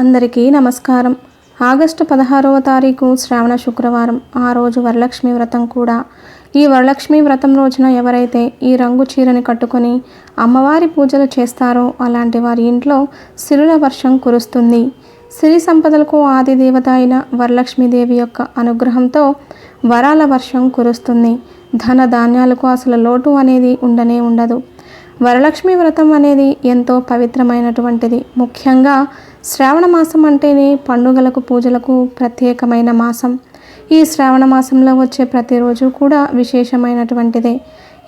అందరికీ నమస్కారం. ఆగస్టు పదహారవ తారీఖు శ్రావణ శుక్రవారం ఆ రోజు వరలక్ష్మి వ్రతం కూడా. ఈ వరలక్ష్మి వ్రతం రోజున ఎవరైతే ఈ రంగు చీరని కట్టుకొని అమ్మవారి పూజలు చేస్తారో అలాంటి వారి ఇంట్లో సిరుల వర్షం కురుస్తుంది. సిరి సంపదలకు ఆది దేవత అయిన వరలక్ష్మీదేవి యొక్క అనుగ్రహంతో వరాల వర్షం కురుస్తుంది. ధన ధాన్యాలకు అసలు లోటు అనేది ఉండనే ఉండదు. వరలక్ష్మి వ్రతం అనేది ఎంతో పవిత్రమైనటువంటిది. ముఖ్యంగా శ్రావణ మాసం అంటేనే పండుగలకు పూజలకు ప్రత్యేకమైన మాసం. ఈ శ్రావణ మాసంలో వచ్చే ప్రతిరోజు కూడా విశేషమైనటువంటిదే.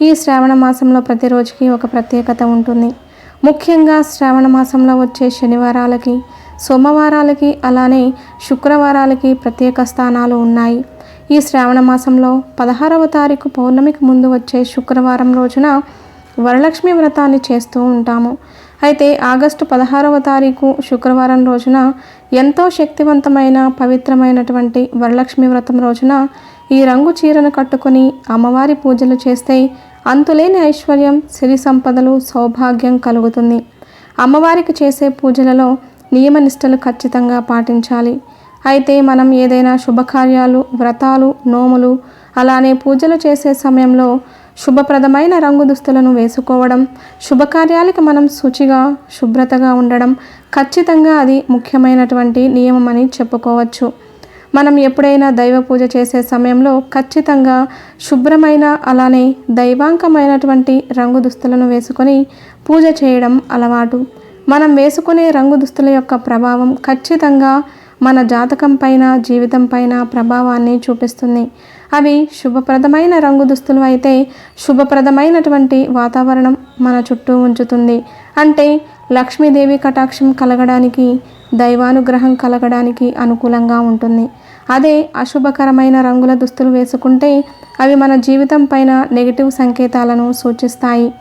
ఈ శ్రావణ మాసంలో ప్రతిరోజుకి ఒక ప్రత్యేకత ఉంటుంది. ముఖ్యంగా శ్రావణ మాసంలో వచ్చే శనివారాలకి సోమవారాలకి అలానే శుక్రవారాలకి ప్రత్యేక స్థానాలు ఉన్నాయి. ఈ శ్రావణ మాసంలో పదహారవ తారీఖు పౌర్ణమికి ముందు వచ్చే శుక్రవారం రోజున వరలక్ష్మి వ్రతాన్ని చేస్తూ ఉంటాము. అయితే ఆగస్టు పదహారవ తారీఖు శుక్రవారం రోజున ఎంతో శక్తివంతమైన పవిత్రమైనటువంటి వరలక్ష్మి వ్రతం రోజున ఈ రంగు చీరను కట్టుకొని అమ్మవారి పూజలు చేస్తే అంతులేని ఐశ్వర్యం సిరి సంపదలు సౌభాగ్యం కలుగుతుంది. అమ్మవారికి చేసే పూజలలో నియమనిష్టలు ఖచ్చితంగా పాటించాలి. అయితే మనం ఏదైనా శుభకార్యాలు వ్రతాలు నోములు అలానే పూజలు చేసే సమయంలో శుభప్రదమైన రంగు దుస్తులను వేసుకోవడం శుభకార్యాలకు మనం శుచిగా శుభ్రతగా ఉండడం ఖచ్చితంగా అది ముఖ్యమైనటువంటి నియమం అని చెప్పుకోవచ్చు. మనం ఎప్పుడైనా దైవ పూజ చేసే సమయంలో ఖచ్చితంగా శుభ్రమైన అలానే దైవాంకమైనటువంటి రంగు దుస్తులను వేసుకొని పూజ చేయడం అలవాటు. మనం వేసుకునే రంగు దుస్తుల యొక్క ప్రభావం ఖచ్చితంగా మన జాతకం పైన జీవితం పైన ప్రభావాన్ని చూపిస్తుంది. అవి శుభప్రదమైన రంగు దుస్తులు అయితే శుభప్రదమైనటువంటి వాతావరణం మన చుట్టూ ఉంచుతుంది. అంటే లక్ష్మీదేవి కటాక్షం కలగడానికి దైవానుగ్రహం కలగడానికి అనుకూలంగా ఉంటుంది. అదే అశుభకరమైన రంగుల దుస్తులు వేసుకుంటే అవి మన జీవితం పైన నెగిటివ్ సంకేతాలను సూచిస్తాయి.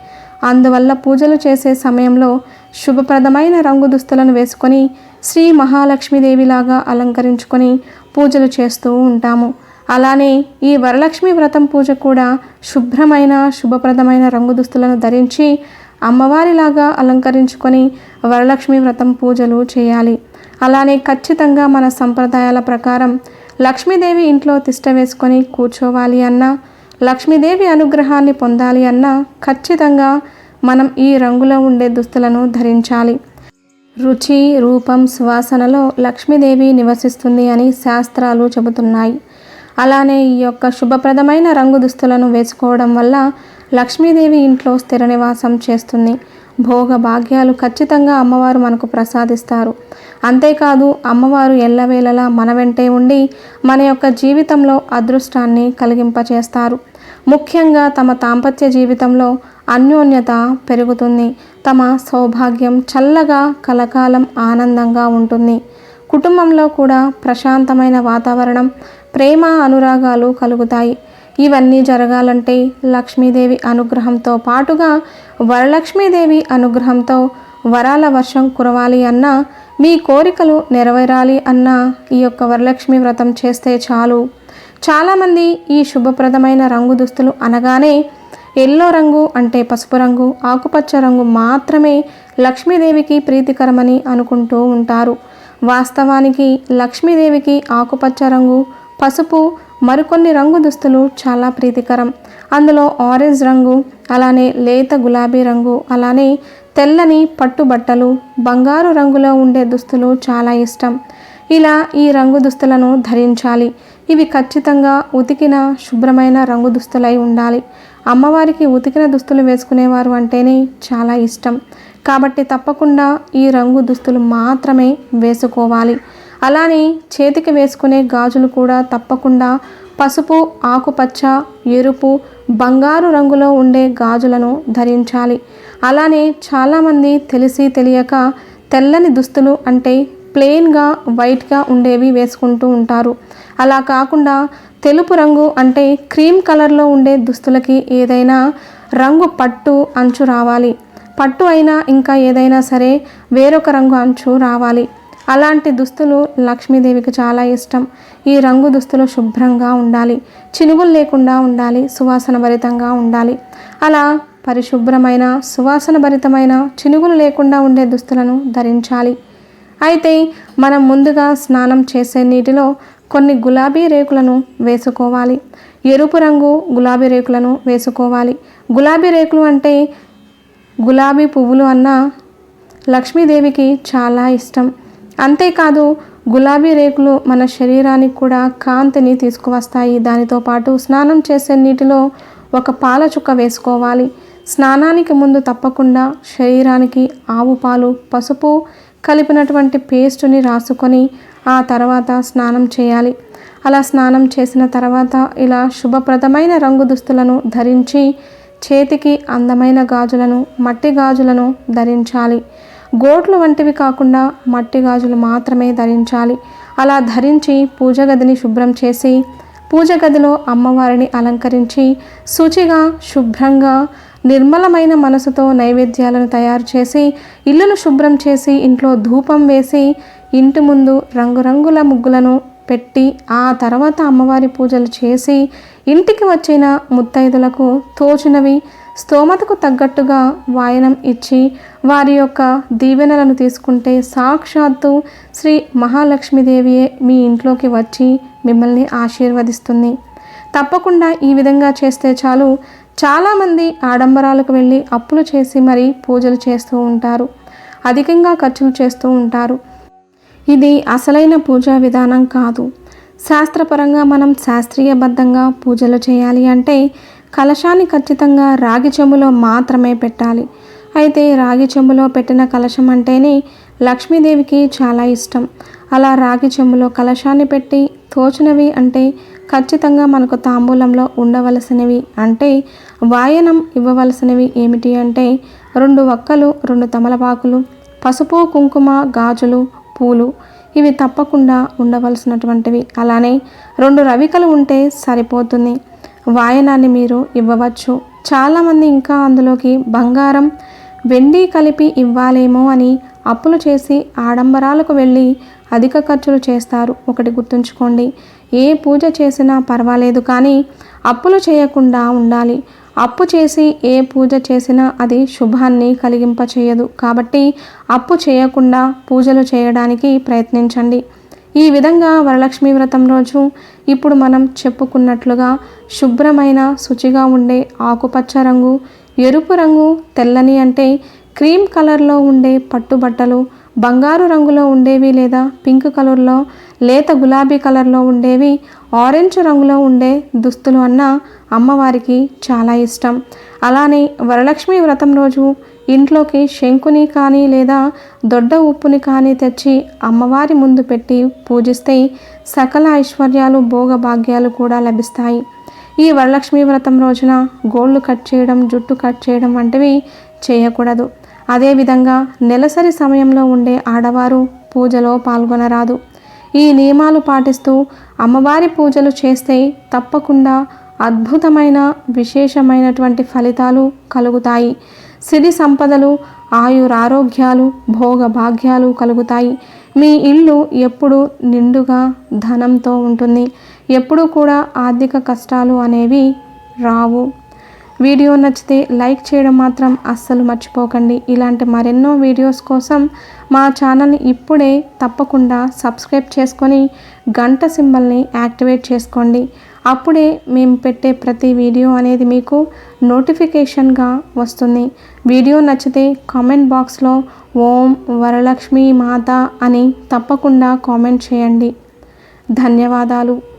అందువల్ల పూజలు చేసే సమయంలో శుభప్రదమైన రంగు దుస్తులను వేసుకొని శ్రీ మహాలక్ష్మీదేవిలాగా అలంకరించుకొని పూజలు చేస్తూ ఉంటాము. అలానే ఈ వరలక్ష్మి వ్రతం పూజ కూడా శుభ్రమైన శుభప్రదమైన రంగు దుస్తులను ధరించి అమ్మవారిలాగా అలంకరించుకొని వరలక్ష్మి వ్రతం పూజలు చేయాలి. అలానే ఖచ్చితంగా మన సంప్రదాయాల ప్రకారం లక్ష్మీదేవి ఇంట్లో తిష్ట వేసుకొని కూర్చోవాలి అన్నా లక్ష్మీదేవి అనుగ్రహాన్ని పొందాలి అన్నా ఖచ్చితంగా మనం ఈ రంగులో ఉండే దుస్తులను ధరించాలి. రుచి రూపం సువాసనలో లక్ష్మీదేవి నివసిస్తుంది అని శాస్త్రాలు చెబుతున్నాయి. అలానే ఈ యొక్క శుభప్రదమైన రంగు దుస్తులను వేసుకోవడం వల్ల లక్ష్మీదేవి ఇంట్లో స్థిర నివాసం చేస్తుంది. భోగ భాగ్యాలు ఖచ్చితంగా అమ్మవారు మనకు ప్రసాదిస్తారు. అంతేకాదు అమ్మవారు ఎల్లవేళలా మన వెంటే ఉండి మన యొక్క జీవితంలో అదృష్టాన్ని కలిగింపచేస్తారు. ముఖ్యంగా తమ దాంపత్య జీవితంలో అన్యోన్యత పెరుగుతుంది. తమ సౌభాగ్యం చల్లగా కలకాలం ఆనందంగా ఉంటుంది. కుటుంబంలో కూడా ప్రశాంతమైన వాతావరణం ప్రేమ అనురాగాలు కలుగుతాయి. ఇవన్నీ జరగాలంటే లక్ష్మీదేవి అనుగ్రహంతో పాటుగా వరలక్ష్మీదేవి అనుగ్రహంతో వరాల వర్షం కురవాలి అన్నా మీ కోరికలు నెరవేరాలి అన్నా ఈ యొక్క వరలక్ష్మి వ్రతం చేస్తే చాలు. చాలామంది ఈ శుభప్రదమైన రంగు దుస్తులు అనగానే ఎల్లో రంగు అంటే పసుపు రంగు ఆకుపచ్చ రంగు మాత్రమే లక్ష్మీదేవికి ప్రీతికరమని అనుకుంటూ ఉంటారు. వాస్తవానికి లక్ష్మీదేవికి ఆకుపచ్చ రంగు పసుపు మరికొన్ని రంగు దుస్తులు చాలా ప్రీతికరం. అందులో ఆరెంజ్ రంగు అలానే లేత గులాబీ రంగు అలానే తెల్లని పట్టు బట్టలు బంగారు రంగులో ఉండే దుస్తులు చాలా ఇష్టం. ఇలా ఈ రంగు దుస్తులను ధరించాలి. ఇవి ఖచ్చితంగా ఉతికిన శుభ్రమైన రంగు దుస్తులై ఉండాలి. అమ్మవారికి ఉతికిన దుస్తులు వేసుకునేవారు అంటేనే చాలా ఇష్టం. కాబట్టి తప్పకుండా ఈ రంగు దుస్తులు మాత్రమే వేసుకోవాలి. అలానే చేతికి వేసుకునే గాజులు కూడా తప్పకుండా పసుపు ఆకుపచ్చ ఎరుపు బంగారు రంగులో ఉండే గాజులను ధరించాలి. అలానే చాలామంది తెలిసి తెలియక తెల్లని దుస్తులు అంటే ప్లెయిన్గా వైట్గా ఉండేవి వేసుకుంటూ ఉంటారు. అలా కాకుండా తెలుపు రంగు అంటే క్రీమ్ కలర్లో ఉండే దుస్తులకి ఏదైనా రంగు పట్టు అంచు రావాలి. పట్టు అయినా ఇంకా ఏదైనా సరే వేరొక రంగు అంచు రావాలి. అలాంటి దుస్తులు లక్ష్మీదేవికి చాలా ఇష్టం. ఈ రంగు దుస్తులు శుభ్రంగా ఉండాలి. చినుగులు లేకుండా ఉండాలి. సువాసన భరితంగా ఉండాలి. అలా పరిశుభ్రమైన సువాసన భరితమైన చినుగులు లేకుండా ఉండే దుస్తులను ధరించాలి. అయితే మనం ముందుగా స్నానం చేసే నీటిలో కొన్ని గులాబీ రేకులను వేసుకోవాలి. ఎరుపు రంగు గులాబీ రేకులను వేసుకోవాలి. గులాబీ రేకులు అంటే గులాబీ పువ్వులు అన్న లక్ష్మీదేవికి చాలా ఇష్టం. అంతేకాదు గులాబీ రేకులు మన శరీరానికి కూడా కాంతిని తీసుకువస్తాయి. దానితో పాటు స్నానం చేసే నీటిలో ఒక పాల చుక్క వేసుకోవాలి. స్నానానికి ముందు తప్పకుండా శరీరానికి ఆవు పాలు పసుపు కలిపినటువంటి పేస్టుని రాసుకొని ఆ తర్వాత స్నానం చేయాలి. అలా స్నానం చేసిన తర్వాత ఇలా శుభప్రదమైన రంగు దుస్తులను ధరించి చేతికి అందమైన గాజులను మట్టి గాజులను ధరించాలి. గోట్లు వంటివి కాకుండా మట్టి గాజులు మాత్రమే ధరించాలి. అలా ధరించి పూజ గదిని శుభ్రం చేసి పూజ గదిలో అమ్మవారిని అలంకరించి శుచిగా శుభ్రంగా నిర్మలమైన మనసుతో నైవేద్యాలను తయారు చేసి ఇల్లును శుభ్రం చేసి ఇంట్లో ధూపం వేసి ఇంటి ముందు రంగురంగుల ముగ్గులను పెట్టి ఆ తర్వాత అమ్మవారి పూజలు చేసి ఇంటికి వచ్చిన ముత్తైదులకు తోచినవి స్తోమతకు తగ్గట్టుగా వాయనం ఇచ్చి వారి యొక్క దీవెనలను తీసుకుంటే సాక్షాత్తు శ్రీ మహాలక్ష్మీదేవియే మీ ఇంట్లోకి వచ్చి మిమ్మల్ని ఆశీర్వదిస్తుంది. తప్పకుండా ఈ విధంగా చేస్తే చాలు. చాలామంది ఆడంబరాలకు వెళ్ళి అప్పులు చేసి మరీ పూజలు చేస్తూ ఉంటారు. అధికంగా ఖర్చులు చేస్తూ ఉంటారు. ఇది అసలైన పూజా విధానం కాదు. శాస్త్రపరంగా మనం శాస్త్రీయబద్ధంగా పూజలు చేయాలి అంటే కలశాన్ని ఖచ్చితంగా రాగి చెంబులో మాత్రమే పెట్టాలి. అయితే రాగి చెంబులో పెట్టిన కలశం అంటేనే లక్ష్మీదేవికి చాలా ఇష్టం. అలా రాగి చెంబులో కలశాన్ని పెట్టి తోచినవి అంటే ఖచ్చితంగా మనకు తాంబూలంలో ఉండవలసినవి అంటే వాయనం ఇవ్వవలసినవి ఏమిటి అంటే రెండు వక్కలు రెండు తమలపాకులు పసుపు కుంకుమ గాజులు పూలు ఇవి తప్పకుండా ఉండవలసినటువంటివి. అలానే రెండు రవికలు ఉంటే సరిపోతుంది. వాయనాన్ని మీరు ఇవ్వవచ్చు. చాలామంది ఇంకా అందులోకి బంగారం వెండి కలిపి ఇవ్వాలేమో అని అప్పులు చేసి ఆడంబరాలకు వెళ్ళి అధిక ఖర్చులు చేస్తారు. ఒకటి గుర్తుంచుకోండి. ఏ పూజ చేసినా పర్వాలేదు కానీ అప్పులు చేయకుండా ఉండాలి. అప్పు చేసి ఏ పూజ చేసినా అది శుభాన్ని కలిగింప చేయదు కాబట్టి అప్పు చేయకుండా పూజలు చేయడానికి ప్రయత్నించండి. ఈ విధంగా వరలక్ష్మి వ్రతం రోజు ఇప్పుడు మనం చెప్పుకున్నట్లుగా శుభ్రమైన శుచిగా ఉండే ఆకుపచ్చ రంగు ఎరుపు రంగు తెల్లని అంటే క్రీమ్ కలర్లో ఉండే పట్టుబట్టలు బంగారు రంగులో ఉండేవి లేదా పింక్ కలర్లో లేత గులాబీ కలర్లో ఉండేవి ఆరెంజ్ రంగులో ఉండే దుస్తులు అన్న అమ్మవారికి చాలా ఇష్టం. అలానే వరలక్ష్మి వ్రతం రోజు ఇంట్లోకి శంకుని కానీ లేదా దొడ్డ ఉప్పుని కానీ తెచ్చి అమ్మవారి ముందు పెట్టి పూజిస్తే సకల ఐశ్వర్యాలు భోగభాగ్యాలు కూడా లభిస్తాయి. ఈ వరలక్ష్మి వ్రతం రోజున గోళ్ళు కట్ చేయడం జుట్టు కట్ చేయడం వంటివి చేయకూడదు. అదేవిధంగా నెలసరి సమయంలో ఉండే ఆడవారు పూజలో పాల్గొనరాదు. ఈ నియమాలు పాటిస్తూ అమ్మవారి పూజలు చేస్తే తప్పకుండా అద్భుతమైన విశేషమైనటువంటి ఫలితాలు కలుగుతాయి. సిరి సంపదలు ఆయురారోగ్యాలు భోగభాగ్యాలు కలుగుతాయి. మీ ఇల్లు ఎప్పుడు నిండుగా ధనంతో ఉంటుంది. ఎప్పుడూ కూడా ఆర్థిక కష్టాలు అనేవి రావు. వీడియో నచ్చితే లైక్ చేయడం మాత్రం అస్సలు మర్చిపోకండి. ఇలాంటి మరెన్నో వీడియోస్ కోసం మా ఛానల్ని ఇప్పుడే తప్పకుండా సబ్స్క్రైబ్ చేసుకొని గంట సింబల్ని యాక్టివేట్ చేసుకోండి. అప్పుడే మేము పెట్టే ప్రతి వీడియో అనేది మీకు నోటిఫికేషన్గా వస్తుంది. వీడియో నచ్చితే కామెంట్ బాక్స్లో ఓం వరలక్ష్మి మాత అని తప్పకుండా కామెంట్ చేయండి. ధన్యవాదాలు.